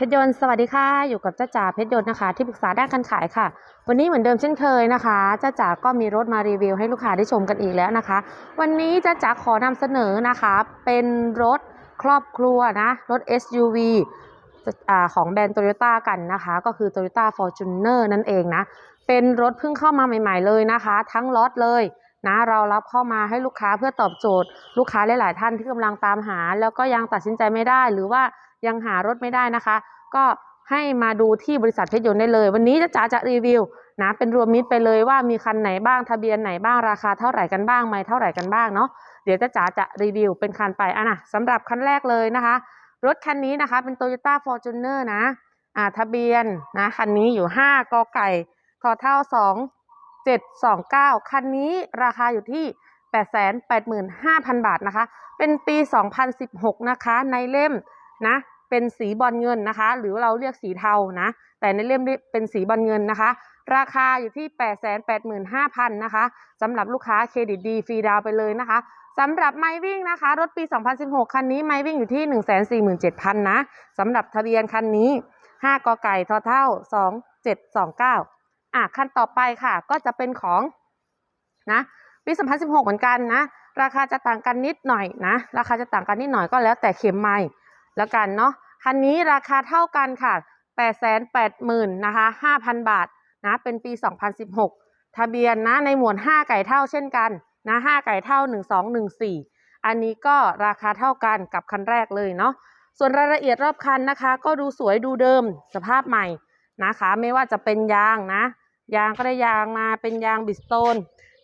ชรยนต์สวัสดีค่ะ อยู่กับจ้าจ๋าเพชรยนต์นะคะ ที่ปรึกษาด้านการขายค่ะ วันนี้เหมือนเดิมเช่นเคยนะคะจ้าจ๋าก็มีรถมารีวิวให้ลูกค้าได้ชมกันอีกแล้วนะคะ วันนี้จ้าจ๋าขอนำเสนอนะคะ เป็นรถครอบครัวนะ รถ SUV อของแบรนด์ Toyota กันนะคะ ก็คือ Toyota Fortuner นั่นเองนะ เป็นรถเพิ่งเข้ามาใหม่ ๆเลยนะคะ ทั้งล็อตเลยนะเรารับเข้ามาให้ลูกค้าเพื่อตอบโจทย์ ลูกค้าหลาย ๆ ท่านที่กำลังตามหา แล้วก็ยังตัดสินใจไม่ได้หรือว่า ยังหารถไม่ได้นะคะ ก็ให้มาดูที่บริษัทเพชรยนต์ได้เลย วันนี้จะจ๋าจะรีวิวนะเป็นรวมมิตรไปเลยว่ามีคันไหนบ้างทะเบียนไหนบ้างราคาเท่าไหร่กันบ้างไม่เท่าไหร่กันบ้างเนาะเดี๋ยวจะจ๋าจะรีวิวเป็นคันไปอะนะสำหรับคันแรกเลยนะคะ รถคันนี้นะคะเป็น Toyota Fortuner นะอ่าทะเบียนนะคันนี้อยู่ 5กไก่ทอเท่า 2 729 คันนี้ราคาอยู่ที่ 885,000 บาทนะคะ เป็นปี 2016 นะคะ ในเล่มนะ เป็นสีบอลเงินนะคะ หรือเราเรียกสีเทานะ แต่ในเล่มเป็นสีบอลเงินนะคะ ราคาอยู่ที่ 885,000นะคะสำหรับลูกค้าเครดิตดีฟรีดาวไปเลยนะคะสำหรับไมวิ่งนะคะ รถปี 2016 คันนี้ไมวิ่งอยู่ที่ 147,000นะสำหรับทะเบียนคันนี้ 5กไก่ทอเท่า 2729 อะคันต่อไปค่ะ ก็จะเป็นของนะปี 2016 เหมือนกันนะ ราคาจะต่างกันนิดหน่อยนะ ราคาจะต่างกันนิดหน่อยก็แล้วแต่เข็มไม้ แล้วกันเนาะคันนี้ราคาเท่ากันค่ะ 880,000นะคะ5,000 บาทนะเป็นปี 2016 ทะเบียนนะในหมวด 5 ไก่เท่าเช่นกันนะ5ไก่เท่า 1214 อันนี้ก็ราคาเท่ากันกับคันแรกเลยเนาะส่วนรายละเอียดรอบคันนะคะ ก็ดูสวยดูเดิมสภาพใหม่นะคะ ไม่ว่าจะเป็นยางนะ ยางก็ได้ยางมาเป็นยางบิสโตน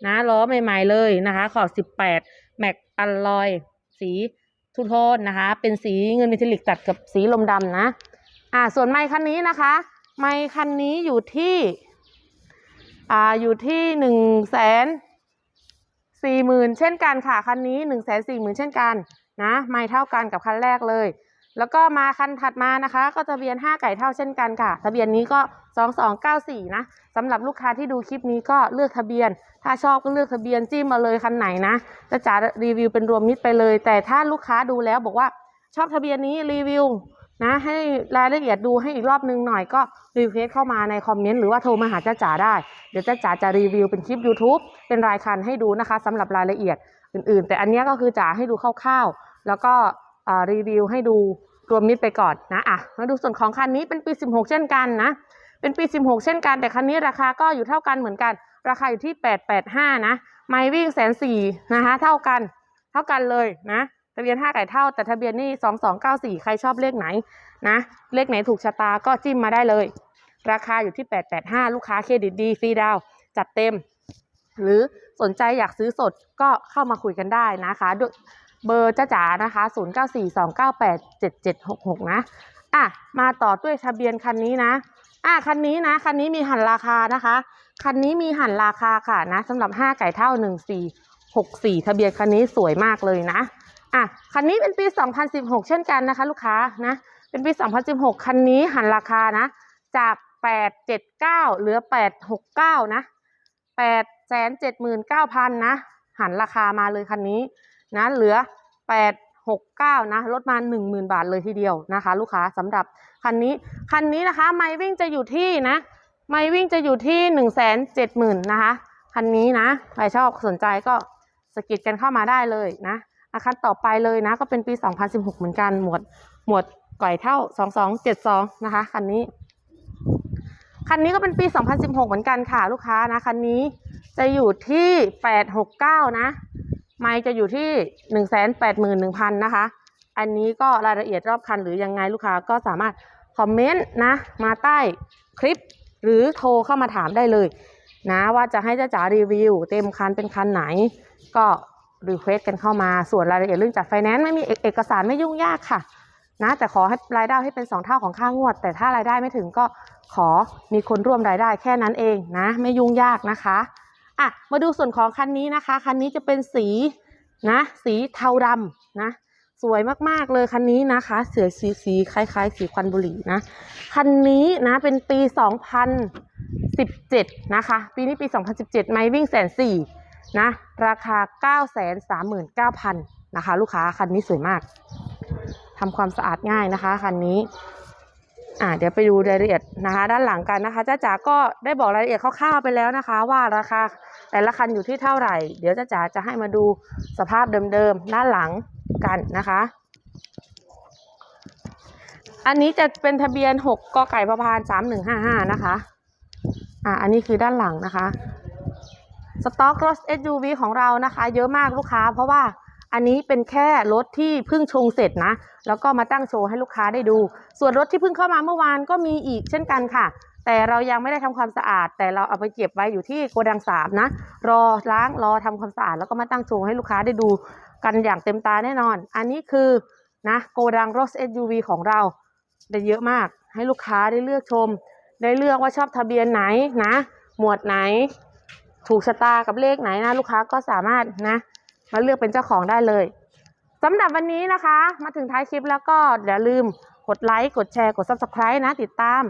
นะล้อใหม่ ๆเลยนะคะ ขอบ 18 แม็กอัลลอย สี ทูโทนนะคะ เป็นสีเงินเมทัลลิกตัดกับสีลมดำนะ อ่า ส่วนไมค์คันนี้นะคะ ไมค์คันนี้อยู่ที่ อ่า อยู่ที่หนึ่งแสนสี่หมื่นเช่นกันค่ะ คันนี้หนึ่งแสนสี่หมื่นเช่นกันนะ ไมค์เท่ากันกับคันแรกเลย แล้วก็มาคันถัดมานะคะ ก็ทะเบียน 5 ไก่เท่าเช่นกันค่ะ ทะเบียนนี้ก็ 2294 นะสำหรับลูกค้าที่ดูคลิปนี้ก็เลือกทะเบียน ถ้าชอบก็เลือกทะเบียนจิ้มมาเลยคันไหนนะจะจ๋ารีวิวเป็นรวมมิตรไปเลย แต่ถ้าลูกค้าดูแล้วบอกว่าชอบทะเบียนนี้รีวิวนะให้รายละเอียดดูให้อีกรอบนึงหน่อยก็รีเควสเข้ามาในคอมเมนต์หรือว่าโทรมาหาจ้าจ๋าได้ เดี๋ยวจ้าจ๋าจะรีวิวเป็นคลิป YouTube เป็นรายคันให้ดูนะคะสำหรับรายละเอียดอื่นๆ แต่อันนี้ก็คือจ๋าให้ดูคร่าวๆ แล้วก็ รีวิวให้ดูรวมมิตรไปก่อนนะอะมาดูส่วนของคันนี้เป็นปี 16 เช่นกันนะ เป็นปี 16 เช่นกัน แต่คันนี้ราคาก็อยู่เท่ากันเหมือนกัน ราคาอยู่ที่ 885 นะ ไมวิ่งแสนสี่นะคะ เท่ากัน เท่ากันเลยนะทะเบียน5ไก่เท่า แต่ทะเบียนนี่ 2294 ใครชอบเลขไหนนะ เลขไหนถูกชะตาก็จิ้มมาได้เลย ราคาอยู่ที่ 885 ลูกค้าเครดิตดีฟรีดาวจัดเต็ม หรือสนใจอยากซื้อสดก็เข้ามาคุยกันได้นะคะ เบอร์จ้าจ๋านะคะ 0942987766 นะ อะ มาต่อด้วยทะเบียนคันนี้นะ อะ คันนี้นะ คันนี้มีหันราคานะคะ คันนี้มีหันราคาค่ะนะสำหรับ 5 ไก่เท่า 1464 ทะเบียนคันนี้สวยมากเลยนะ อะ คันนี้เป็นปี 2016 เช่นกันนะคะ ลูกค้านะ เป็นปี 2016 คันนี้หันราคานะ จาก 879 เหลือ 869 นะ879,000นะ หันราคามาเลยคันนี้ นะเหลือ 869นะลดมา 10,000 บาทเลยทีเดียวนะคะ ลูกค้าสำหรับคันนี้คันนี้นะคะไมล์วิ่งจะอยู่ที่นะไมล์วิ่งจะอยู่ที่ 170,000นะคะคันนี้นะใครชอบสนใจก็สกิดกันเข้ามาได้เลยนะอาคันต่อไปเลยนะก็เป็นปี 2016 เหมือนกันหมวดหมวดก่อยเท่า 2272 นะคะคันนี้ คันนี้ก็เป็นปี 2016 เหมือนกันค่ะลูกค้านะคันนี้จะอยู่ที่ 869 นะ ไมล์จะอยู่ที่181,000นแปดหมื่นหนึ่งพันนะคะ อันนี้ก็รายละเอียดรอบคันหรือยังไงลูกค้าก็สามารถคอมเมนต์นะ มาใต้คลิปหรือโทรเข้ามาถามได้เลย นะว่าจะให้จ้าจ๋ารีวิว เต็มคันเป็นคันไหน ก็รีเควสกันเข้ามาส่วนรายละเอียดเรื่องจัดไฟแนนซ์ไม่มีเอกเอกสารไม่ยุ่งยากค่ะ นะแต่ขอให้รายได้ให้เป็นสองเท่าของค่างวด แต่ถ้ารายได้ไม่ถึงก็ขอมีคนร่วมรายได้แค่นั้นเองนะ ไม่ยุ่งยากนะคะ อะมาดูส่วนของคันนี้นะคะ คันนี้จะเป็นสีนะ สีเทาดำนะ สวยมากๆเลยคันนี้นะคะ เสือสีสีคล้ายๆ สีควันบุหรี่นะ คันนี้นะเป็นปี 2017 นะคะ ปีนี้ปี 2017 ไมวิ่งแสนสี่นะ ราคา 939,000 นะคะ ลูกค้าคันนี้สวยมากทำความสะอาดง่ายนะคะคันนี้ อ่าเดี๋ยวไปดูรายละเอียดนะคะ ด้านหลังกันนะคะจ้าจ๋าก็ได้บอกรายละเอียดคร่าวๆไปแล้วนะคะ ว่าราคาแต่ละคันอยู่ที่เท่าไหร่ เดี๋ยวจ้าจ๋าจะให้มาดูสภาพเดิมๆด้านหลังกันนะคะ อันนี้จะเป็นทะเบียน 6กกไก่พพาน3155 นะคะอ่าอันนี้คือด้านหลังนะคะสต็อกรถ SUV ของเรานะคะ เยอะมากลูกค้าเพราะว่า อันนี้เป็นแค่รถที่เพิ่งชงเสร็จนะ แล้วก็มาตั้งโชว์ให้ลูกค้าได้ดู ส่วนรถที่เพิ่งเข้ามาเมื่อวานก็มีอีกเช่นกันค่ะ แต่เรายังไม่ได้ทำความสะอาด แต่เราเอาไปเก็บไว้อยู่ที่โกดังสามนะ รอล้างรอทำความสะอาด แล้วก็มาตั้งโชว์ให้ลูกค้าได้ดูกันอย่างเต็มตาแน่นอน อันนี้คือนะโกดังรถ SUV ของเราได้เยอะมาก ให้ลูกค้าได้เลือกชม ได้เลือกว่าชอบทะเบียนไหนนะ หมวดไหน ถูกชะตากับเลขไหนนะ ลูกค้าก็สามารถนะ มาเลือกเป็นเจ้าของได้เลยสำหรับวันนี้นะคะ มาถึงท้ายคลิปแล้วก็อย่าลืมกดไลค์กดแชร์กด subscribe นะ ติดตาม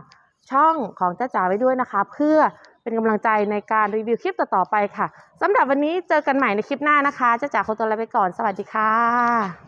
ช่องของจ้าจ๋าไว้ด้วยนะคะ เพื่อเป็นกำลังใจในการรีวิวคลิปต่อๆไปค่ะสำหรับวันนี้เจอกันใหม่ในคลิปหน้านะคะจ้าจ๋าขอตัวลาไปก่อนสวัสดีค่ะ